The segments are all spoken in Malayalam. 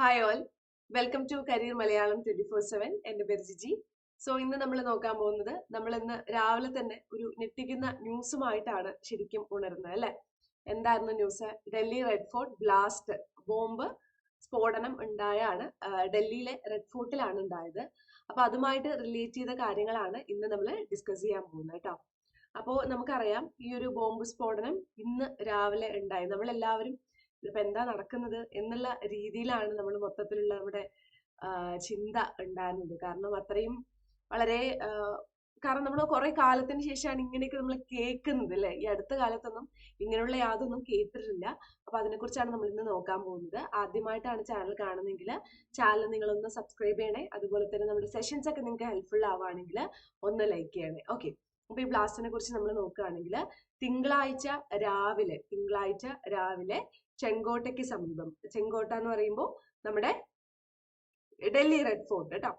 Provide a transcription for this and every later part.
Hi all welcome to career Malayalam twenty four seven എന്റെ പേര് ജിജി. സോ ഇന്ന് നമ്മൾ നോക്കാൻ പോകുന്നത് നമ്മൾ ഇന്ന് രാവിലെ തന്നെ ഒരു ഞെട്ടിക്കുന്ന ന്യൂസുമായിട്ടാണ് ശരിക്കും ഉണരുന്നത് അല്ലെ? എന്തായിരുന്നു news? Delhi red fort blast bomb സ്ഫോടനം ഉണ്ടായാണ്. ഡൽഹിയിലെ റെഡ് ഫോർട്ടിലാണ് ഉണ്ടായത്. അപ്പൊ അതുമായിട്ട് റിലേറ്റ് ചെയ്ത കാര്യങ്ങളാണ് ഇന്ന് നമ്മൾ ഡിസ്കസ് ചെയ്യാൻ പോകുന്നത് കേട്ടോ. അപ്പോൾ നമുക്കറിയാം ഈ ഒരു ബോംബ് സ്ഫോടനം ഇന്ന് രാവിലെ ഉണ്ടായി. നമ്മളെല്ലാവരും ഇതിപ്പോ എന്താ നടക്കുന്നത് എന്നുള്ള രീതിയിലാണ് നമ്മൾ മൊത്തത്തിലുള്ള നമ്മുടെ ചിന്ത ഉണ്ടായിരുന്നത് കാരണം അത്രയും വളരെ കാരണം നമ്മൾ കുറെ കാലത്തിന് ശേഷമാണ് ഇങ്ങനെയൊക്കെ നമ്മൾ കേൾക്കുന്നത് അല്ലെ? ഈ അടുത്ത കാലത്തൊന്നും ഇങ്ങനെയുള്ള യാതൊന്നും കേട്ടിട്ടില്ല. അപ്പൊ അതിനെക്കുറിച്ചാണ് നമ്മൾ ഇന്ന് നോക്കാൻ പോകുന്നത്. ആദ്യമായിട്ടാണ് ചാനൽ കാണുന്നതെങ്കിൽ ചാനൽ നിങ്ങളൊന്ന് സബ്സ്ക്രൈബ് ചെയ്യണേ. അതുപോലെ തന്നെ നമ്മുടെ സെഷൻസ് ഒക്കെ നിങ്ങൾക്ക് ഹെൽപ്ഫുൾ ആവുകയാണെങ്കിൽ ഒന്ന് ലൈക്ക് ചെയ്യണേ. ഓക്കെ അപ്പൊ ഈ ബ്ലാസ്റ്റിനെ കുറിച്ച് നമ്മൾ നോക്കുകയാണെങ്കിൽ തിങ്കളാഴ്ച രാവിലെ തിങ്കളാഴ്ച രാവിലെ ചെങ്കോട്ടയ്ക്ക് സമീപം. ചെങ്കോട്ട എന്ന് പറയുമ്പോൾ നമ്മുടെ ഡൽഹി റെഡ് ഫോർട്ട് കേട്ടോ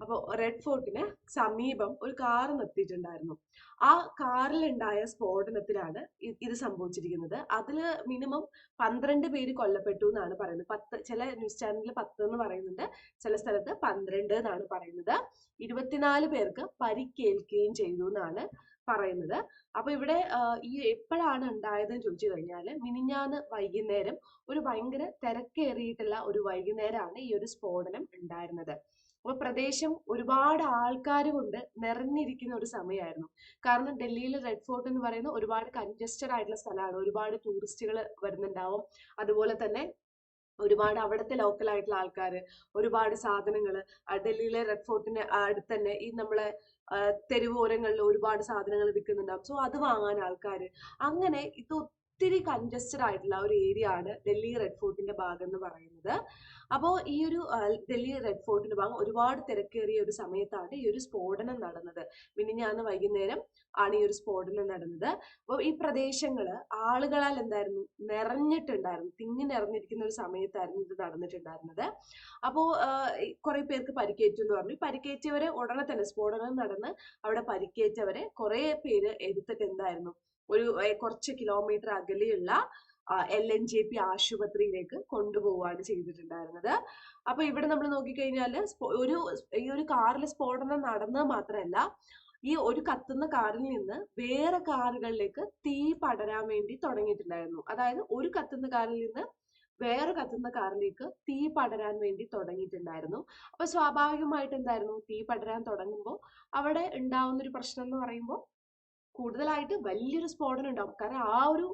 അപ്പോൾ റെഡ് ഫോർട്ടിന് സമീപം ഒരു കാർ നിർത്തിയിട്ടുണ്ടായിരുന്നു. ആ കാറിലുണ്ടായ സ്ഫോടനത്തിലാണ് ഇത് സംഭവിച്ചിരിക്കുന്നത്. അതിൽ മിനിമം പന്ത്രണ്ട് പേര് കൊല്ലപ്പെട്ടു എന്നാണ് പറയുന്നത്. പത്ത് ചില ന്യൂസ് ചാനലിൽ പത്ത് എന്ന് പറയുന്നുണ്ട്. ചില സ്ഥലത്ത് പന്ത്രണ്ട് എന്നാണ് പറയുന്നത്. ഇരുപത്തിനാല് പേർക്ക് പരിക്കേൽക്കുകയും ചെയ്തു എന്നാണ് പറയുന്നത്. അപ്പൊ ഇവിടെ ഈ എപ്പോഴാണ് ഉണ്ടായതെന്ന് ചോദിച്ചു കഴിഞ്ഞാൽ മിനിഞ്ഞാന്ന് വൈകുന്നേരം ഒരു ഭയങ്കര തിരക്കേറിയിട്ടുള്ള ഒരു വൈകുന്നേരമാണ് ഈ ഒരു സ്ഫോടനം ഉണ്ടായിരുന്നത്. അപ്പൊ പ്രദേശം ഒരുപാട് ആൾക്കാർ കൊണ്ട് നിറഞ്ഞിരിക്കുന്ന ഒരു സമയമായിരുന്നു. കാരണം ഡൽഹിയിലെ റെഡ് ഫോർട്ട് എന്ന് പറയുന്ന ഒരുപാട് കൺജസ്റ്റഡ് ആയിട്ടുള്ള സ്ഥലമാണ്. ഒരുപാട് ടൂറിസ്റ്റുകൾ വരുന്നുണ്ടാവും. അതുപോലെ തന്നെ ഒരുപാട് അവിടുത്തെ ലോക്കൽ ആയിട്ടുള്ള ആൾക്കാർ ഒരുപാട് സാധനങ്ങൾ ഡൽഹിയിലെ റെഡ് ഫോർട്ടിന് അടുത്ത് തന്നെ ഈ നമ്മളെ തെരുവോരങ്ങളിൽ ഒരുപാട് സാധനങ്ങൾ വിൽക്കുന്നുണ്ടാവും സോ അത് വാങ്ങാൻ ആൾക്കാർ അങ്ങനെ ഇത് ഒത്തിരി കൺജസ്റ്റഡ് ആയിട്ടുള്ള ഒരു ഏരിയ ആണ് ഡൽഹി റെഡ് ഫോർട്ടിന്റെ ഭാഗം എന്ന് പറയുന്നത്. അപ്പോൾ ഈ ഒരു ഡൽഹി റെഡ് ഫോർട്ടിന്റെ ഭാഗം ഒരുപാട് തിരക്കേറിയ ഒരു സമയത്താണ് ഈ ഒരു സ്ഫോടനം നടന്നത്. മിനിഞ്ഞാന്ന് വൈകുന്നേരം ആണ് ഈ ഒരു സ്ഫോടനം നടന്നത്. അപ്പോൾ ഈ പ്രദേശങ്ങൾ ആളുകളാൽ എന്തായിരുന്നു നിറഞ്ഞിട്ടുണ്ടായിരുന്നു തിങ്ങി നിറഞ്ഞിരിക്കുന്ന ഒരു സമയത്തായിരുന്നു ഇത് നടന്നിട്ടുണ്ടായിരുന്നത്. അപ്പോൾ കുറെ പേർക്ക് പരിക്കേറ്റു എന്ന് പറഞ്ഞു. പരിക്കേറ്റവരെ ഉടനെ തന്നെ സ്ഫോടനം നടന്ന് അവിടെ പരിക്കേറ്റവരെ കുറെ പേര് എടുത്തിട്ട് എന്തായിരുന്നു ഒരു കുറച്ച് കിലോമീറ്റർ അകലെയുള്ള എൽ എൻ ജെ പി ആശുപത്രിയിലേക്ക് കൊണ്ടുപോവുകയാണ് ചെയ്തിട്ടുണ്ടായിരുന്നത്. അപ്പൊ ഇവിടെ നമ്മൾ നോക്കിക്കഴിഞ്ഞാൽ ഒരു ഈ ഒരു കാറിൽ സ്ഫോടനം നടന്നത് മാത്രമല്ല ഈ ഒരു കത്തുന്ന കാറിൽ നിന്ന് വേറെ കാറുകളിലേക്ക് തീ പടരാൻ വേണ്ടി തുടങ്ങിയിട്ടുണ്ടായിരുന്നു. അതായത് ഒരു കത്തുന്ന കാറിൽ നിന്ന് വേറെ കത്തുന്ന കാറിലേക്ക് തീ പടരാൻ വേണ്ടി തുടങ്ങിയിട്ടുണ്ടായിരുന്നു. അപ്പൊ സ്വാഭാവികമായിട്ട് എന്തായിരുന്നു? തീ പടരാൻ തുടങ്ങുമ്പോൾ അവിടെ ഉണ്ടാവുന്ന ഒരു പ്രശ്നം എന്ന് പറയുമ്പോൾ കൂടുതലായിട്ട് വലിയൊരു സ്ഫോടനം ഉണ്ടാവും കാരണം ആ ഒരു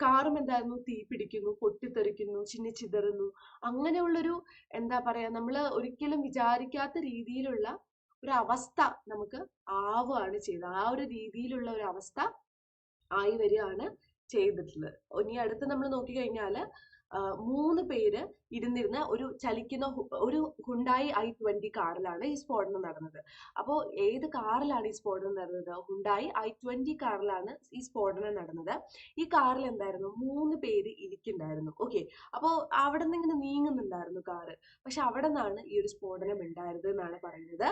കാറും എന്തായിരുന്നു? തീ പിടിക്കുന്നു പൊട്ടിത്തെറിക്കുന്നു ചിന്നിച്ചിതറുന്നു അങ്ങനെയുള്ളൊരു എന്താ പറയാ നമ്മൾ ഒരിക്കലും വിചാരിക്കാത്ത രീതിയിലുള്ള ഒരു അവസ്ഥ നമുക്ക് ആവുകയാണ് ചെയ്തത്. ആ ഒരു രീതിയിലുള്ള ഒരു അവസ്ഥ ആയി വരികയാണ് ചെയ്തിട്ടുള്ളത്. ഇനി അടുത്ത് നമ്മൾ നോക്കിക്കഴിഞ്ഞാൽ ആ, മൂന്ന് പേര് ഇരുന്നിരുന്ന ഒരു ചലിക്കുന്ന ഒരു ഹുണ്ടായി ഐ ട്വന്റി കാറിലാണ് ഈ സ്ഫോടനം നടന്നത്. അപ്പോൾ ഏത് കാറിലാണ് ഈ സ്ഫോടനം നടന്നത്? ഹുണ്ടായി ഐ ട്വന്റി കാറിലാണ് ഈ സ്ഫോടനം നടന്നത്. ഈ കാറിൽ എന്തായിരുന്നു? മൂന്ന് പേര് ഇരിക്കുന്നുണ്ടായിരുന്നു. ഓക്കെ അപ്പോൾ അവിടെ നിന്ന് ഇങ്ങനെ നീങ്ങുന്നുണ്ടായിരുന്നു കാറ്. പക്ഷെ അവിടെ നിന്നാണ് ഈ ഒരു സ്ഫോടനം ഉണ്ടായത് എന്നാണ് പറയുന്നത്.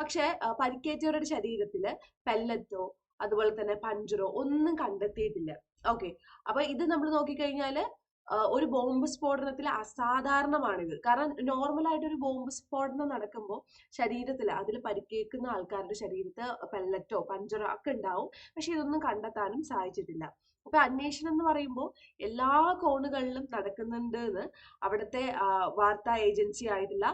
പക്ഷേ പരിക്കേറ്റവരുടെ ശരീരത്തിൽ പെല്ലറ്റോ അതുപോലെ തന്നെ പഞ്ചറോ ഒന്നും കണ്ടെത്തിയിട്ടില്ല. ഓക്കെ അപ്പൊ ഇത് നമ്മൾ നോക്കിക്കഴിഞ്ഞാൽ ഒരു ബോംബ് സ്ഫോടനത്തിൽ അസാധാരണമാണിത്. കാരണം നോർമൽ ആയിട്ട് ഒരു ബോംബ് സ്ഫോടനം നടക്കുമ്പോൾ ശരീരത്തിൽ അതിൽ പരിക്കേക്കുന്ന ആൾക്കാരുടെ ശരീരത്ത് പെല്ലറ്റോ പഞ്ചറോ ഒക്കെ ഉണ്ടാവും. പക്ഷെ ഇതൊന്നും കണ്ടെത്താനും സാധിച്ചിട്ടില്ല. അപ്പൊ അന്വേഷണം എന്ന് പറയുമ്പോൾ എല്ലാ കോണുകളിലും നടക്കുന്നുണ്ട് എന്ന് അവിടുത്തെ വാർത്താ ഏജൻസി ആയിട്ടുള്ള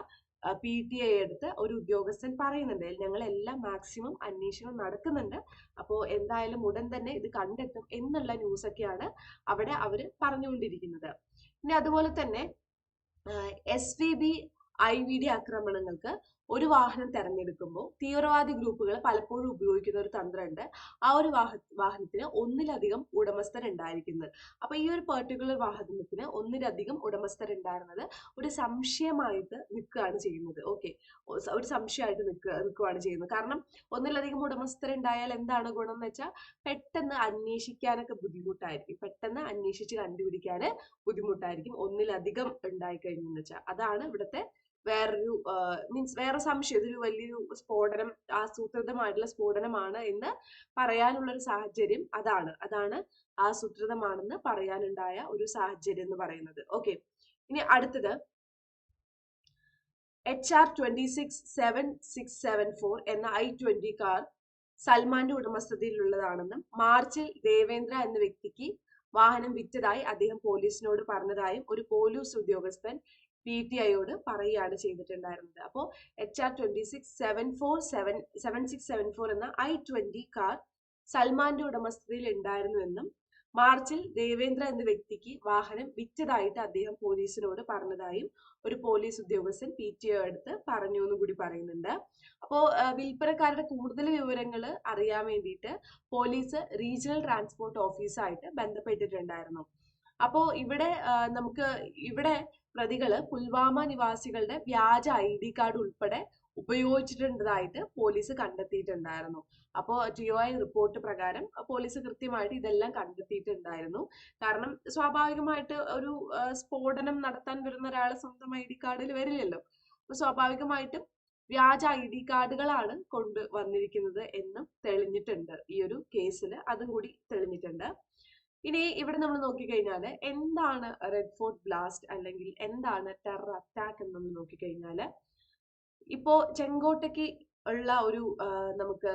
പി ടി ഐ എടുത്ത് ഒരു ഉദ്യോഗസ്ഥൻ പറയുന്നുണ്ട്. ഞങ്ങൾ എല്ലാം മാക്സിമം അന്വേഷണം നടക്കുന്നുണ്ട്. അപ്പോൾ എന്തായാലും ഉടൻ തന്നെ ഇത് കണ്ടെത്തും എന്നുള്ള ന്യൂസൊക്കെയാണ് അവിടെ അവർ പറഞ്ഞുകൊണ്ടിരിക്കുന്നത്. പിന്നെ അതുപോലെ തന്നെ S V B I V D ആക്രമണങ്ങൾക്ക് ഒരു വാഹനം തെരഞ്ഞെടുക്കുമ്പോൾ തീവ്രവാദി ഗ്രൂപ്പുകൾ പലപ്പോഴും ഉപയോഗിക്കുന്ന ഒരു തന്ത്രമുണ്ട്. ആ ഒരു വാഹ വാഹനത്തിന് ഒന്നിലധികം ഉടമസ്ഥരുണ്ടായിരിക്കുന്നത്. അപ്പൊ ഈ ഒരു പെർട്ടിക്കുലർ വാഹനത്തിന് ഒന്നിലധികം ഉടമസ്ഥരുണ്ടായിരുന്നത് ഒരു സംശയമായിട്ട് നിൽക്കുകയാണ് ചെയ്യുന്നത്. ഓക്കെ ഒരു സംശയമായിട്ട് നിൽക്കുക നിൽക്കുകയാണ് ചെയ്യുന്നത്. കാരണം ഒന്നിലധികം ഉടമസ്ഥരുണ്ടായാൽ എന്താണ് ഗുണം എന്ന് വെച്ചാൽ പെട്ടെന്ന് അന്വേഷിക്കാനൊക്കെ ബുദ്ധിമുട്ടായിരിക്കും. പെട്ടെന്ന് അന്വേഷിച്ച് കണ്ടുപിടിക്കാൻ ബുദ്ധിമുട്ടായിരിക്കും. ഒന്നിലധികം ഉണ്ടായി കഴിഞ്ഞെന്ന് വെച്ചാൽ അതാണ് ഇവിടുത്തെ വേറൊരു മീൻസ് വേറെ സംശയം ഇതൊരു വലിയൊരു സ്ഫോടനം ആസൂത്രിതമായിട്ടുള്ള സ്ഫോടനമാണ് എന്ന് പറയാനുള്ള ഒരു സാഹചര്യം അതാണ്. അതാണ് ആസൂത്രിതമാണെന്ന് പറയാനുണ്ടായ ഒരു സാഹചര്യം എന്ന് പറയുന്നത്. ഓക്കെ ഇനി അടുത്തത്. H R twenty six seven six seven four എന്ന ഐ ട്വന്റി കാർ സൽമാന്റെ ഉടമസ്ഥതയിലുള്ളതാണെന്നും മാർച്ചിൽ ദേവേന്ദ്ര എന്ന വ്യക്തിക്ക് വാഹനം വിറ്റതായി അദ്ദേഹം പോലീസിനോട് പറഞ്ഞതായും ഒരു പോലീസ് ഉദ്യോഗസ്ഥൻ പി ടി ഐയോട് പറയുകയാണ് ചെയ്തിട്ടുണ്ടായിരുന്നത്. അപ്പോൾ H R twenty six seven four seven seven six seven four എന്ന ഐ ട്വന്റി കാർ സൽമാന്റെ ഉടമസ്ഥതയിൽ ഉണ്ടായിരുന്നുവെന്നും മാർച്ചിൽ ദേവേന്ദ്ര എന്ന വ്യക്തിക്ക് വാഹനം വിറ്റതായിട്ട് അദ്ദേഹം പോലീസിനോട് പറഞ്ഞതായും ഒരു പോലീസ് ഉദ്യോഗസ്ഥൻ പി ടി ഒ അടുത്ത് പറഞ്ഞു എന്നും കൂടി പറയുന്നുണ്ട്. അപ്പോ വിൽപ്പനക്കാരുടെ കൂടുതൽ വിവരങ്ങൾ അറിയാൻ വേണ്ടിയിട്ട് പോലീസ് റീജിയണൽ ട്രാൻസ്പോർട്ട് ഓഫീസായിട്ട് ബന്ധപ്പെട്ടിട്ടുണ്ടായിരുന്നു. അപ്പോ ഇവിടെ നമുക്ക് ഇവിടെ പ്രതികൾ പുൽവാമ നിവാസികളുടെ വ്യാജ ഐ ഡി കാർഡ് ഉൾപ്പെടെ ഉപയോഗിച്ചിട്ടുണ്ടതായിട്ട് പോലീസ് കണ്ടെത്തിയിട്ടുണ്ടായിരുന്നു. അപ്പോൾ ഒ ഐ റിപ്പോർട്ട് പ്രകാരം പോലീസ് കൃത്യമായിട്ട് ഇതെല്ലാം കണ്ടെത്തിയിട്ടുണ്ടായിരുന്നു. കാരണം സ്വാഭാവികമായിട്ട് ഒരു സ്ഫോടനം നടത്താൻ വരുന്ന ഒരാൾ സ്വന്തം ഐ ഡി കാർഡിൽ വരില്ലല്ലോ. അപ്പൊ സ്വാഭാവികമായിട്ടും വ്യാജ ഐ ഡി കാർഡുകളാണ് കൊണ്ട് വന്നിരിക്കുന്നത് എന്നും തെളിഞ്ഞിട്ടുണ്ട്. ഈ ഒരു കേസിൽ അതും കൂടി തെളിഞ്ഞിട്ടുണ്ട്. ഇനി ഇവിടെ നമ്മൾ നോക്കിക്കഴിഞ്ഞാൽ എന്താണ് റെഡ് ഫോർട്ട് ബ്ലാസ്റ്റ് അല്ലെങ്കിൽ എന്താണ് ടെറർ അറ്റാക്ക് എന്ന് നമ്മൾ നോക്കിക്കഴിഞ്ഞാൽ ഇപ്പോൾ ചെങ്കോട്ടയ്ക്ക് ഉള്ള ഒരു നമുക്ക്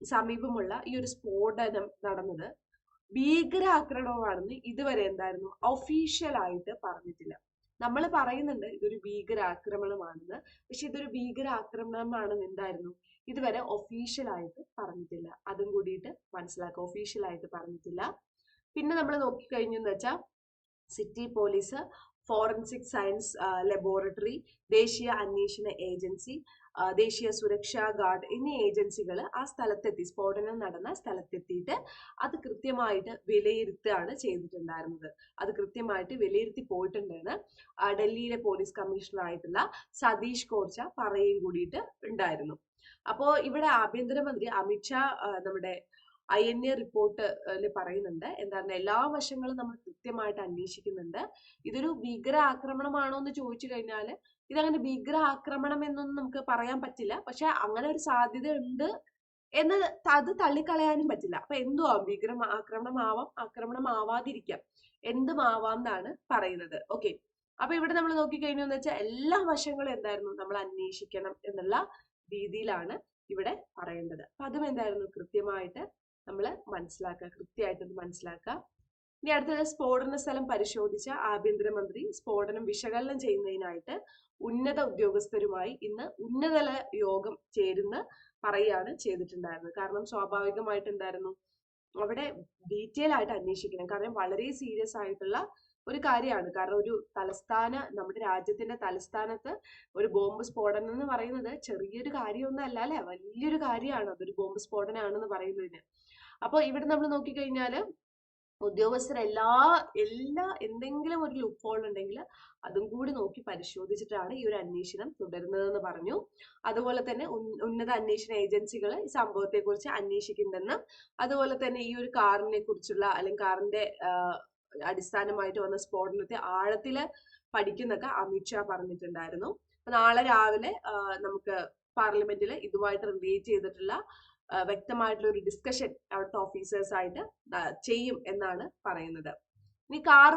സമീപമുള്ള ഈ ഒരു സ്ഫോടനം നടന്നത് ഭീകരാക്രമണമാണെന്ന് ഇതുവരെ എന്തായിരുന്നു ഒഫീഷ്യൽ ആയിട്ട് പറഞ്ഞിട്ടില്ല. നമ്മൾ പറയുന്നുണ്ട് ഇതൊരു ഭീകരാക്രമണമാണെന്ന്. പക്ഷെ ഇതൊരു ഭീകരാക്രമണമാണെന്ന് എന്തായിരുന്നു ഇതുവരെ ഒഫീഷ്യൽ ആയിട്ട് പറഞ്ഞിട്ടില്ല. അതും കൂടിയിട്ട് മനസ്സിലാക്കുക. ഒഫീഷ്യൽ ആയിട്ട് പറഞ്ഞിട്ടില്ല. പിന്നെ നമ്മൾ നോക്കിക്കഴിഞ്ഞു എന്ന് വെച്ചാൽ city police forensic science laboratory ദേശീയ അന്വേഷണ ഏജൻസി ദേശീയ സുരക്ഷാ ഗാർഡ് എന്നീ ഏജൻസികൾ ആ സ്ഥലത്തെത്തി സ്ഫോടനം നടന്ന സ്ഥലത്തെത്തിയിട്ട് അത് കൃത്യമായിട്ട് വിലയിരുത്തുകയാണ് ചെയ്തിട്ടുണ്ടായിരുന്നത്. അത് കൃത്യമായിട്ട് വിലയിരുത്തി പോയിട്ടുണ്ടെന്ന് ഡൽഹിയിലെ പോലീസ് കമ്മീഷണർ ആയിട്ടുള്ള സതീഷ് കോർച്ച പറയുകയും കൂടിയിട്ട് ഉണ്ടായിരുന്നു. അപ്പോൾ ഇവിടെ ആഭ്യന്തരമന്ത്രി അമിത്ഷാ നമ്മുടെ ഐ എൻ എ റിപ്പോർട്ടിൽ പറയുന്നുണ്ട്. എന്താണ് എല്ലാ വശങ്ങളും നമ്മൾ കൃത്യമായിട്ട് അന്വേഷിക്കുന്നുണ്ട്. ഇതൊരു ഭീകര ആക്രമണമാണോ എന്ന് ചോദിച്ചു കഴിഞ്ഞാൽ ഇതങ്ങനെ ഭീകര ആക്രമണം എന്നൊന്നും നമുക്ക് പറയാൻ പറ്റില്ല. പക്ഷെ അങ്ങനെ ഒരു സാധ്യത ഉണ്ട് എന്ന് അത് തള്ളിക്കളയാനും പറ്റില്ല. അപ്പൊ എന്തു ആവാം ഭീകര ആക്രമണമാവാം ആക്രമണമാവാതിരിക്കാം. എന്തുമാവാം എന്നാണ് പറയുന്നത്. ഓക്കെ. അപ്പൊ ഇവിടെ നമ്മൾ നോക്കിക്കഴിഞ്ഞു എന്ന് വെച്ചാൽ എല്ലാ വശങ്ങളും എന്തായിരുന്നു? നമ്മൾ അന്വേഷിക്കണം എന്നുള്ള രീതിയിലാണ് ഇവിടെ പറയേണ്ടത്. അപ്പൊ അതും എന്തായിരുന്നു? കൃത്യമായിട്ട് നമ്മൾ മനസ്സിലാക്കുക കൃത്യമായിട്ട് അത് മനസ്സിലാക്കുക. ഇനി അടുത്തത് സ്ഫോടന സ്ഥലം പരിശോധിച്ച ആഭ്യന്തരമന്ത്രി സ്ഫോടനം വിശകലനം ചെയ്യുന്നതിനായിട്ട് ഉന്നത ഉദ്യോഗസ്ഥരുമായി ഇന്ന് ഉന്നതല യോഗം ചേരുന്ന പറയുകയാണ് ചെയ്തിട്ടുണ്ടായിരുന്നത്. കാരണം സ്വാഭാവികമായിട്ട് എന്തായിരുന്നു? അവിടെ ഡീറ്റെയിൽ ആയിട്ട് അന്വേഷിക്കണം. കാരണം വളരെ സീരിയസ് ആയിട്ടുള്ള ഒരു കാര്യമാണ്. കാരണം ഒരു തലസ്ഥാന നമ്മുടെ രാജ്യത്തിന്റെ തലസ്ഥാനത്ത് ഒരു ബോംബ് സ്ഫോടനം എന്ന് പറയുന്നത് ചെറിയൊരു കാര്യമൊന്നും അല്ല? വലിയൊരു കാര്യമാണ്. അതൊരു ബോംബ് സ്ഫോടനമാണെന്ന് പറയുന്നതിന്. അപ്പോൾ ഇവിടെ നമ്മൾ നോക്കിക്കഴിഞ്ഞാൽ ഉദ്യോഗസ്ഥർ എല്ലാ എല്ലാ എന്തെങ്കിലും ഒരു ലുക്ക് ഹോൾ ഉണ്ടെങ്കിൽ അതും കൂടി നോക്കി പരിശോധിച്ചിട്ടാണ് ഈ ഒരു അന്വേഷണം തുടരുന്നതെന്ന് പറഞ്ഞു. അതുപോലെ തന്നെ ഉന്നത അന്വേഷണ ഏജൻസികൾ ഈ സംഭവത്തെക്കുറിച്ച് അന്വേഷിക്കുന്നുണ്ടെന്നും അതുപോലെ തന്നെ ഈ ഒരു കാറിനെ കുറിച്ചുള്ള അല്ലെങ്കിൽ കാറിന്റെ അടിസ്ഥാനമായിട്ട് വന്ന സ്ഫോടനത്തെ ആഴത്തിൽ പഠിക്കുന്നൊക്കെ അമിത്ഷാ പറഞ്ഞിട്ടുണ്ടായിരുന്നു. അപ്പൊ നാളെ രാവിലെ നമുക്ക് പാർലമെന്റിൽ ഇതുമായിട്ട് റിലേറ്റ് ചെയ്തിട്ടുള്ള വ്യക്തമായിട്ടുള്ള ഒരു ഡിസ്കഷൻ അവിടുത്തെ ഓഫീസേഴ്സ് ആയിട്ട് ചെയ്യും എന്നാണ് പറയുന്നത്. ഇനി കാർ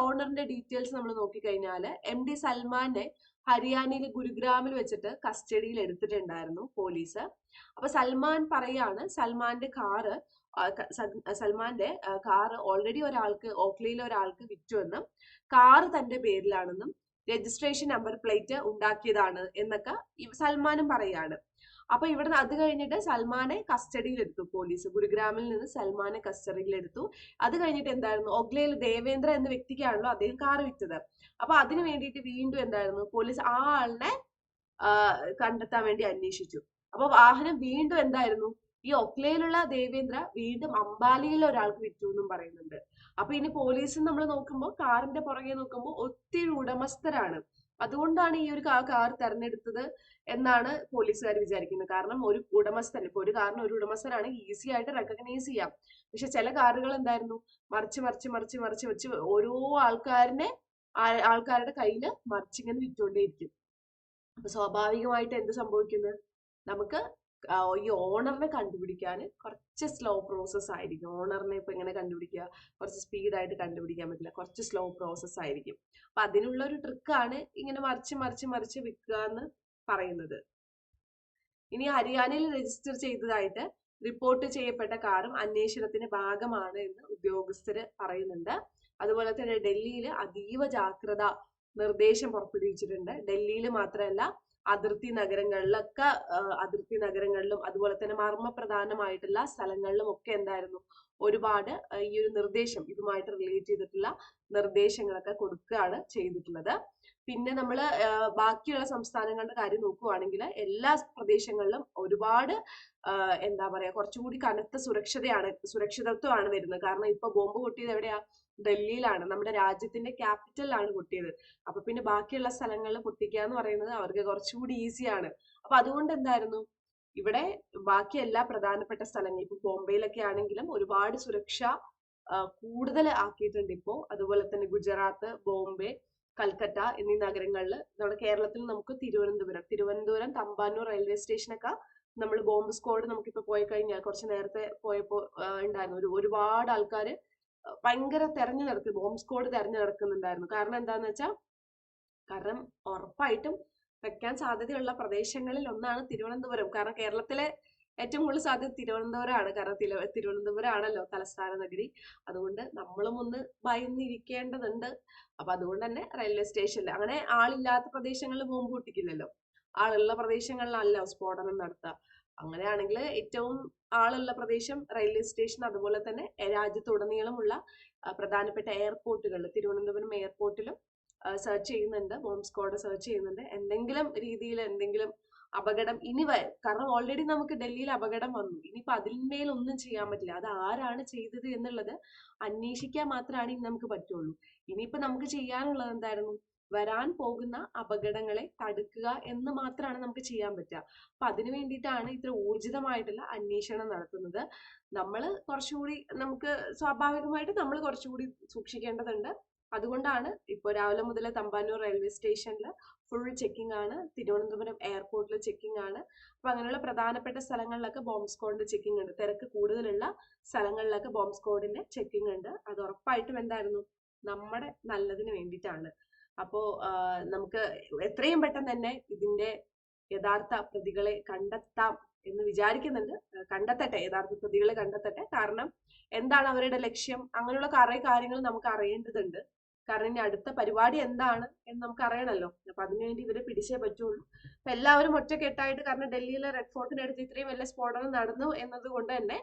ഓണറിന്റെ ഡീറ്റെയിൽസ് നമ്മൾ നോക്കിക്കഴിഞ്ഞാൽ എം ഡി സൽമാനെ ഹരിയാനയിലെ ഗുരുഗ്രാമിൽ വെച്ചിട്ട് കസ്റ്റഡിയിൽ എടുത്തിട്ടുണ്ടായിരുന്നു പോലീസ്. അപ്പൊ സൽമാൻ പറയാണ് സൽമാന്റെ കാറ് സൽമാന്റെ കാർ ഓൾറെഡി ഒരാൾക്ക് ഓക്ലയിലെ ഒരാൾക്ക് വിറ്റുവെന്നും കാർ തന്റെ പേരിലാണെന്നും രജിസ്ട്രേഷൻ നമ്പർ പ്ലേറ്റ് ഉണ്ടാക്കിയതാണ് എന്നൊക്കെ സൽമാനും പറയാണ് അപ്പൊ ഇവിടെ അത് കഴിഞ്ഞിട്ട് സൽമാനെ കസ്റ്റഡിയിൽ എടുത്തു പോലീസ്. ഗുരുഗ്രാമിൽ നിന്ന് സൽമാനെ കസ്റ്റഡിയിൽ എടുത്തു അത് കഴിഞ്ഞിട്ട് എന്തായിരുന്നു? ഒഗ്ലയിൽ ദേവേന്ദ്ര എന്ന വ്യക്തിക്കാണല്ലോ അദ്ദേഹം കാർ വിറ്റത്. അപ്പൊ അതിനു വേണ്ടിയിട്ട് വീണ്ടും എന്തായിരുന്നു? പോലീസ് ആ ആളിനെ കണ്ടെത്താൻ വേണ്ടി അന്വേഷിച്ചു. അപ്പൊ വാഹനം വീണ്ടും എന്തായിരുന്നു? ഈ ഒക്ലയിലുള്ള ദേവേന്ദ്ര വീണ്ടും അംബാലിയിൽ ഒരാൾക്ക് വിറ്റു എന്നും പറയുന്നുണ്ട്. അപ്പൊ ഇനി പോലീസ് നമ്മൾ നോക്കുമ്പോൾ കാറിന്റെ പുറകെ നോക്കുമ്പോൾ ഒത്തിരി ഉടമസ്ഥരാണ്. അതുകൊണ്ടാണ് ഈ ഒരു കാർ തെരഞ്ഞെടുത്തത് എന്നാണ് പോലീസുകാർ വിചാരിക്കുന്നത്. കാരണം ഒരു ഉടമസ്ഥൻ ഇപ്പൊ ഒരു കാറിന് ഒരു ഉടമസ്ഥനാണെങ്കിൽ ഈസി ആയിട്ട് റെക്കഗ്നൈസ് ചെയ്യാം. പക്ഷെ ചില കാറുകൾ എന്തായിരുന്നു? മറിച്ച് മറിച്ച് മറിച്ച് മറിച്ച് വെച്ച് ഓരോ ആൾക്കാരനെ ആൾക്കാരുടെ കയ്യിൽ മറിച്ചിങ്ങനെ വിറ്റുകൊണ്ടേയിരിക്കും അപ്പൊ സ്വാഭാവികമായിട്ട് എന്ത് സംഭവിക്കുന്നത് നമുക്ക് ഈ ഓണറിനെ കണ്ടുപിടിക്കാൻ കുറച്ച് സ്ലോ പ്രോസസ് ആയിരിക്കും. ഓണറിനെ ഇപ്പൊ എങ്ങനെ കണ്ടുപിടിക്കുക? കുറച്ച് സ്പീഡായിട്ട് കണ്ടുപിടിക്കാൻ പറ്റില്ല. കുറച്ച് സ്ലോ പ്രോസസ് ആയിരിക്കും. അപ്പൊ അതിനുള്ള ഒരു ട്രിക്കാണ് ഇങ്ങനെ മറിച്ച് മറിച്ച് മറിച്ച് വിൽക്കുക എന്ന് പറയുന്നത്. ഇനി ഹരിയാനയിൽ രജിസ്റ്റർ ചെയ്തതായിട്ട് റിപ്പോർട്ട് ചെയ്യപ്പെട്ട കാറും അന്വേഷണത്തിന്റെ ഭാഗമാണ് എന്ന് ഉദ്യോഗസ്ഥര് പറയുന്നുണ്ട്. അതുപോലെ തന്നെ ഡൽഹിയിൽ അതീവ ജാഗ്രത നിർദ്ദേശം പുറപ്പെടുവിച്ചിട്ടുണ്ട്. ഡൽഹിയിൽ മാത്രമല്ല അതിർത്തി നഗരങ്ങളിലൊക്കെ അതിർത്തി നഗരങ്ങളിലും അതുപോലെ തന്നെ മർമ്മപ്രധാനമായിട്ടുള്ള സ്ഥലങ്ങളിലും ഒക്കെ എന്തായിരുന്നു? ഒരുപാട് ഈ ഒരു നിർദ്ദേശം ഇതുമായിട്ട് റിലേറ്റ് ചെയ്തിട്ടുള്ള നിർദ്ദേശങ്ങളൊക്കെ കൊടുക്കുകയാണ് ചെയ്തിട്ടുള്ളത്. പിന്നെ നമ്മൾ ബാക്കിയുള്ള സംസ്ഥാനങ്ങളുടെ കാര്യം നോക്കുവാണെങ്കിൽ എല്ലാ പ്രദേശങ്ങളിലും ഒരുപാട് എന്താ പറയാ കുറച്ചുകൂടി കനത്ത സുരക്ഷതയാണ് സുരക്ഷിതത്വമാണ് വരുന്നത്. കാരണം ഇപ്പൊ ബോംബ് പൊട്ടിയത് എവിടെയാ? ഡൽഹിയിലാണ്. നമ്മുടെ രാജ്യത്തിന്റെ ക്യാപിറ്റലിലാണ് പൊട്ടിയത് അപ്പൊ പിന്നെ ബാക്കിയുള്ള സ്ഥലങ്ങളിൽ പൊട്ടിക്കുക എന്ന് പറയുന്നത് അവർക്ക് കുറച്ചുകൂടി ഈസിയാണ് അപ്പൊ അതുകൊണ്ട് എന്തായിരുന്നു? ഇവിടെ ബാക്കി എല്ലാ പ്രധാനപ്പെട്ട സ്ഥലങ്ങളും ഇപ്പൊ ബോംബെയിലൊക്കെ ആണെങ്കിലും ഒരുപാട് സുരക്ഷ കൂടുതൽ ആക്കിയിട്ടുണ്ട് ഇപ്പോ. അതുപോലെ തന്നെ ഗുജറാത്ത് ബോംബെ കൽക്കട്ട എന്നീ നഗരങ്ങളിൽ നമ്മുടെ കേരളത്തിൽ നമുക്ക് തിരുവനന്തപുരം തിരുവനന്തപുരം തമ്പാനൂർ റെയിൽവേ സ്റ്റേഷനൊക്കെ നമ്മൾ ബോംബ് സ്ക്വാഡ് നമുക്കിപ്പോ പോയി കഴിഞ്ഞാൽ കുറച്ച് നേരത്തെ പോയപ്പോ ഉണ്ടായിരുന്നു. ഒരു ഒരുപാട് ആൾക്കാര് ഭയങ്കര തെരഞ്ഞു നടക്കും ബോംബ് സ്കോഡ് തെരഞ്ഞു നടക്കുന്നുണ്ടായിരുന്നു. കാരണം എന്താന്ന് വെച്ചാൽ കാരണം ഉറപ്പായിട്ടും വെക്കാൻ സാധ്യതയുള്ള പ്രദേശങ്ങളിൽ ഒന്നാണ് തിരുവനന്തപുരം. കാരണം കേരളത്തിലെ ഏറ്റവും കൂടുതൽ സാധ്യത തിരുവനന്തപുരമാണ്. കാരണം തിരുവനന്തപുരം ആണല്ലോ തലസ്ഥാന നഗരി. അതുകൊണ്ട് നമ്മളും ഒന്ന് ഭയന്നിരിക്കേണ്ടതുണ്ട്. അപ്പൊ അതുകൊണ്ട് തന്നെ റെയിൽവേ സ്റ്റേഷനിൽ അങ്ങനെ ആളില്ലാത്ത പ്രദേശങ്ങളിൽ ബോംബ് പൊട്ടിക്കില്ലല്ലോ. ആളുള്ള പ്രദേശങ്ങളിലല്ല സ്ഫോടനം നടത്തുക അങ്ങനെയാണെങ്കിൽ ഏറ്റവും ആളുള്ള പ്രദേശം റെയിൽവേ സ്റ്റേഷൻ അതുപോലെ തന്നെ രാജ്യത്തുടനീളമുള്ള പ്രധാനപ്പെട്ട എയർപോർട്ടുകൾ തിരുവനന്തപുരം എയർപോർട്ടിലും സെർച്ച് ചെയ്യുന്നുണ്ട്. ബോംബ് സ്ക്വാഡ് സെർച്ച് ചെയ്യുന്നുണ്ട്. എന്തെങ്കിലും രീതിയിൽ എന്തെങ്കിലും അപകടം ഇനി കാരണം ഓൾറെഡി നമുക്ക് ഡൽഹിയിൽ അപകടം വന്നു. ഇനിയിപ്പോൾ അതിന്മേൽ ഒന്നും ചെയ്യാൻ പറ്റില്ല. അത് ആരാണ് ചെയ്തത് എന്നുള്ളത് അന്വേഷിക്കാൻ മാത്രമാണ് ഇനി നമുക്ക് പറ്റുള്ളൂ. ഇനിയിപ്പോൾ നമുക്ക് ചെയ്യാനുള്ളത് എന്തായിരുന്നു? വരാൻ പോകുന്ന അപകടങ്ങളെ തടുക്കുക എന്ന് മാത്രമാണ് നമുക്ക് ചെയ്യാൻ പറ്റുക അപ്പൊ അതിനു വേണ്ടിയിട്ടാണ് ഇത്ര ഊർജിതമായിട്ടുള്ള അന്വേഷണം നടത്തുന്നത്. നമ്മൾ കുറച്ചുകൂടി നമുക്ക് സ്വാഭാവികമായിട്ട് നമ്മൾ കുറച്ചുകൂടി സൂക്ഷിക്കേണ്ടതുണ്ട്. അതുകൊണ്ടാണ് ഇപ്പോൾ രാവിലെ മുതൽ തമ്പാനൂർ റെയിൽവേ സ്റ്റേഷനിൽ ഫുൾ ചെക്കിംഗ് ആണ്. തിരുവനന്തപുരം എയർപോർട്ടിൽ ചെക്കിംഗ് ആണ്. അപ്പൊ അങ്ങനെയുള്ള പ്രധാനപ്പെട്ട സ്ഥലങ്ങളിലൊക്കെ ബോംബ് സ്ക്വാഡിന്റെ ചെക്കിംഗ് ഉണ്ട്. തിരക്ക് കൂടുതലുള്ള സ്ഥലങ്ങളിലൊക്കെ ബോംബ് സ്ക്വാഡിന്റെ ചെക്കിംഗ് ഉണ്ട്. അത് ഉറപ്പായിട്ടും എന്തായിരുന്നു? നമ്മുടെ നല്ലതിന് വേണ്ടിയിട്ടാണ്. അപ്പോ നമുക്ക് എത്രയും പെട്ടെന്ന് തന്നെ ഇതിന്റെ യഥാർത്ഥ പ്രതികളെ കണ്ടെത്താം എന്ന് വിചാരിക്കുന്നുണ്ട്. കണ്ടെത്തട്ടെ യഥാർത്ഥ പ്രതികളെ കണ്ടെത്തട്ടെ. കാരണം എന്താണ് അവരുടെ ലക്ഷ്യം? അങ്ങനെയുള്ള കുറെ കാര്യങ്ങൾ നമുക്ക് അറിയേണ്ടതുണ്ട്. കാരണം ഇനി അടുത്ത പരിപാടി എന്താണ് എന്ന് നമുക്ക് അറിയണമല്ലോ അപ്പൊ അതിനുവേണ്ടി ഇവരെ പിടിച്ചേ പറ്റുള്ളൂ. അപ്പൊ എല്ലാവരും ഒറ്റക്കെട്ടായിട്ട് കാരണം ഡൽഹിയിലെ റെഡ് ഫോർട്ടിനടുത്ത് ഇത്രയും വലിയ സ്ഫോടനം നടന്നു എന്നതുകൊണ്ട് തന്നെ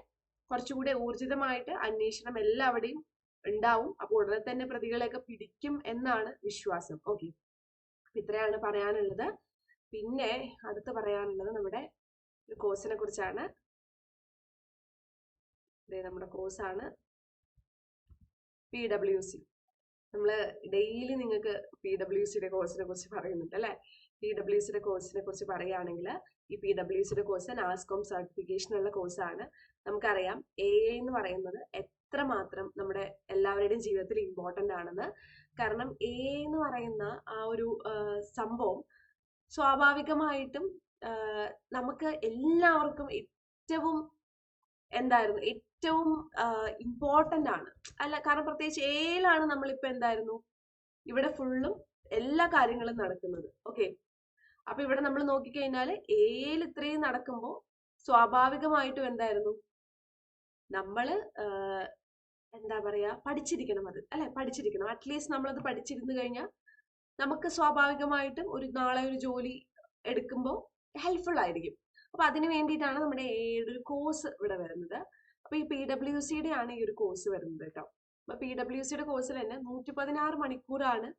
കുറച്ചുകൂടി ഊർജിതമായിട്ട് അന്വേഷണം എല്ലാവിടെയും ഉണ്ടാവും. അപ്പൊ ഉടനെ തന്നെ പ്രതികളെയൊക്കെ പിടിക്കും എന്നാണ് വിശ്വാസം. ഓക്കെ ഇത്രയാണ് പറയാനുള്ളത്. പിന്നെ അടുത്ത് പറയാനുള്ളത് നമ്മുടെ കോഴ്സിനെ കുറിച്ചാണ്. നമ്മുടെ കോഴ്സാണ് പി ഡബ്ല്യു സി നമ്മൾ ഡെയിലി നിങ്ങൾക്ക് പി ഡബ്ല്യു സിയുടെ കോഴ്സിനെ കുറിച്ച് പറയുന്നുണ്ട് അല്ലെ? പി ഡബ്ല്യു സിയുടെ കോഴ്സിനെ കുറിച്ച് പറയുകയാണെങ്കിൽ ഈ പി ഡബ്ല്യു സിയുടെ കോഴ്സ് നാസ്കോം സർട്ടിഫിക്കേഷൻ ഉള്ള കോഴ്സാണ് നമുക്കറിയാം എ എന്ന് പറയുന്നത് എത്രമാത്രം നമ്മുടെ എല്ലാവരുടെയും ജീവിതത്തിൽ ഇമ്പോർട്ടന്റ് ആണെന്ന്. കാരണം എ എന്ന് പറയുന്ന ആ ഒരു സംഭവം സ്വാഭാവികമായിട്ടും നമുക്ക് എല്ലാവർക്കും ഏറ്റവും എന്തായിരുന്നു ഏറ്റവും ഇമ്പോർട്ടന്റ് ആണ്. അല്ല കാരണം പ്രത്യേകിച്ച് എയിലാണ് നമ്മളിപ്പോൾ എന്തായിരുന്നു ഇവിടെ ഫുള്ളും എല്ലാ കാര്യങ്ങളും നടക്കുന്നത്. ഓക്കെ? അപ്പൊ ഇവിടെ നമ്മൾ നോക്കിക്കഴിഞ്ഞാൽ എയിൽ ഇത്രയും നടക്കുമ്പോൾ സ്വാഭാവികമായിട്ടും എന്തായിരുന്നു? നമ്മൾ എന്താ പറയാ പഠിച്ചിരിക്കണം അത്. അല്ലെ? പഠിച്ചിരിക്കണം. അറ്റ്ലീസ്റ്റ് നമ്മളത് പഠിച്ചിരുന്നു കഴിഞ്ഞാൽ നമുക്ക് സ്വാഭാവികമായിട്ടും ഒരു നാളെ ഒരു ജോലി എടുക്കുമ്പോൾ ഹെൽപ്ഫുൾ ആയിരിക്കും. അപ്പൊ അതിന് വേണ്ടിയിട്ടാണ് നമ്മുടെ ഏയുടെ ഒരു കോഴ്സ് ഇവിടെ വരുന്നത്. അപ്പൊ ഈ പി ഡബ്ല്യു സിയുടെ ആണ് ഈ ഒരു കോഴ്സ് വരുന്നത് കേട്ടോ. അപ്പൊ പി ഡബ്ല്യു സിയുടെ കോഴ്സിൽ തന്നെ നൂറ്റി പതിനാറ് മണിക്കൂറാണ്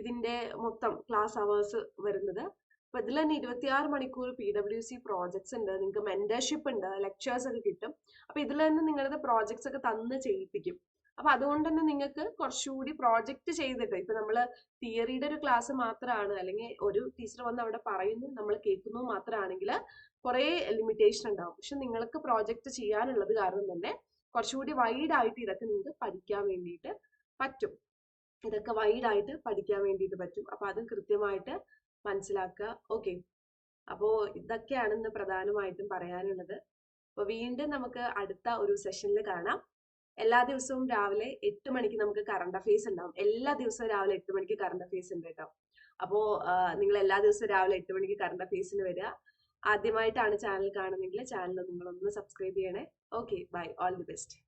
ഇതിന്റെ മൊത്തം ക്ലാസ് അവേഴ്സ് വരുന്നത്. അപ്പൊ ഇതിൽ തന്നെ ഇരുപത്തിയാറ് മണിക്കൂർ പി ഡബ്ല്യു സി പ്രോജക്ട്സ് ഉണ്ട്. നിങ്ങൾക്ക് മെന്റർഷിപ്പ് ഉണ്ട്. ലെക്ചേഴ്സ് ഒക്കെ കിട്ടും. അപ്പൊ ഇതിൽ തന്നെ നിങ്ങളുടെ പ്രോജക്ട്സ് ഒക്കെ തന്ന് ചെയ്യിപ്പിക്കും. അപ്പൊ അതുകൊണ്ട് തന്നെ നിങ്ങൾക്ക് കുറച്ചുകൂടി പ്രോജക്റ്റ് ചെയ്തിട്ട് ഇപ്പൊ നമ്മൾ തിയറിയുടെ ഒരു ക്ലാസ് മാത്രമാണ് അല്ലെങ്കിൽ ഒരു ടീച്ചർ വന്ന് അവിടെ പറയുന്നു നമ്മൾ കേൾക്കുന്നു മാത്രമാണെങ്കിൽ കുറെ ലിമിറ്റേഷൻ ഉണ്ടാവും. പക്ഷെ നിങ്ങൾക്ക് പ്രോജക്റ്റ് ചെയ്യാനുള്ളത് കാരണം തന്നെ കുറച്ചുകൂടി വൈഡ് ആയിട്ട് ഇതൊക്കെ നിങ്ങൾക്ക് പഠിക്കാൻ വേണ്ടിയിട്ട് പറ്റും. ഇതൊക്കെ വൈഡ് ആയിട്ട് പഠിക്കാൻ വേണ്ടിയിട്ട് പറ്റും. അപ്പൊ അത് കൃത്യമായിട്ട് മനസ്സിലാക്കുക. ഓക്കെ അപ്പോ ഇതൊക്കെയാണ് ഇന്ന് പ്രധാനമായിട്ടും പറയാനുള്ളത്. അപ്പൊ വീണ്ടും നമുക്ക് അടുത്ത ഒരു സെഷനിൽ കാണാം. എല്ലാ ദിവസവും രാവിലെ എട്ട് മണിക്ക് നമുക്ക് കറണ്ട് അഫയേഴ്സ് ഉണ്ടാവും. എല്ലാ ദിവസവും രാവിലെ എട്ട് മണിക്ക് കറണ്ട് അഫയേഴ്സ് ഉണ്ട് കേട്ടോ. അപ്പോ നിങ്ങൾ എല്ലാ ദിവസവും രാവിലെ എട്ട് മണിക്ക് കറണ്ട് അഫയേഴ്സിന് വരിക. ആദ്യമായിട്ടാണ് ചാനൽ കാണുന്നതെങ്കിൽ ചാനൽ നിങ്ങളൊന്ന് സബ്സ്ക്രൈബ് ചെയ്യണേ. Okay bye all the best